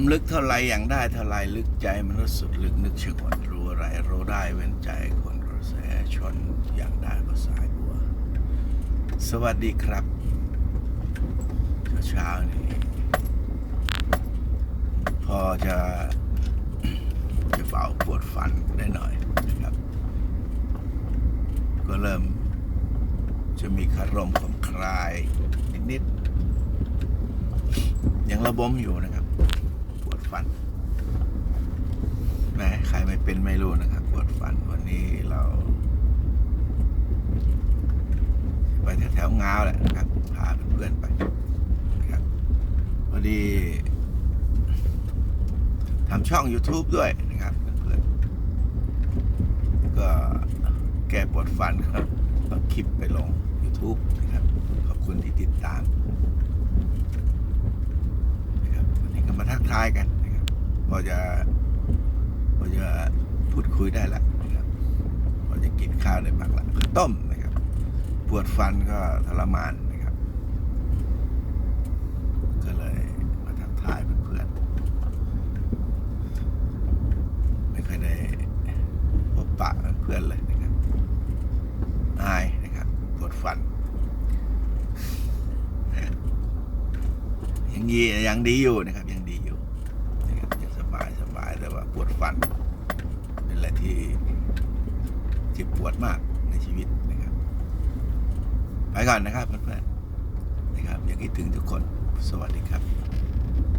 ำลึกเท่าไรอย่างได้เท่าไรลึกใจมนุษย์สุดลึกนึกชะกนรู้อะไรรู้ได้เว้นใจคนกระแสชนอย่างได้ก็สาบัว สวัสดีครับเช้าๆนี้พอจะจะเบาปวดฟันได้หน่อยนะครับ ก็เริ่มจะมีคารมคมคลายนิดๆยังระบมอยู่นะครับ ฟันแหมใครไม่เป็นไม่รู้นะครับปวดฟันวันนี้เรา ไปแถวๆงาวแหละนะครับพาเพื่อนๆไปนะครับพอดีทำช่อง YouTube ด้วยนะครับเพื่อนๆก็แก้ปวดฟันครับคลิปไปลง YouTube นะครับขอบคุณที่ติดตามนะครับวันนี้ก็มาทักทายกัน พอจะพอจะพูดคุยได้ละนะครับพอจะกินข้าวได้บ้างละข้าวต้มนะครับปวดฟันก็ทรมานนะครับ ก็เลยมาทักทายเพื่อนๆไม่เคยได้พบปะเพื่อนเลยนะครับอายนะครับปวดฟันยังดียังดีอยู่นะครับยัง ฟันเป็นอะไรที่จีบปวดมากในชีวิตนะครับไปก่อนนะครับเพื่อนๆนะครับยังคิดถึงทุกคนสวัสดีครับ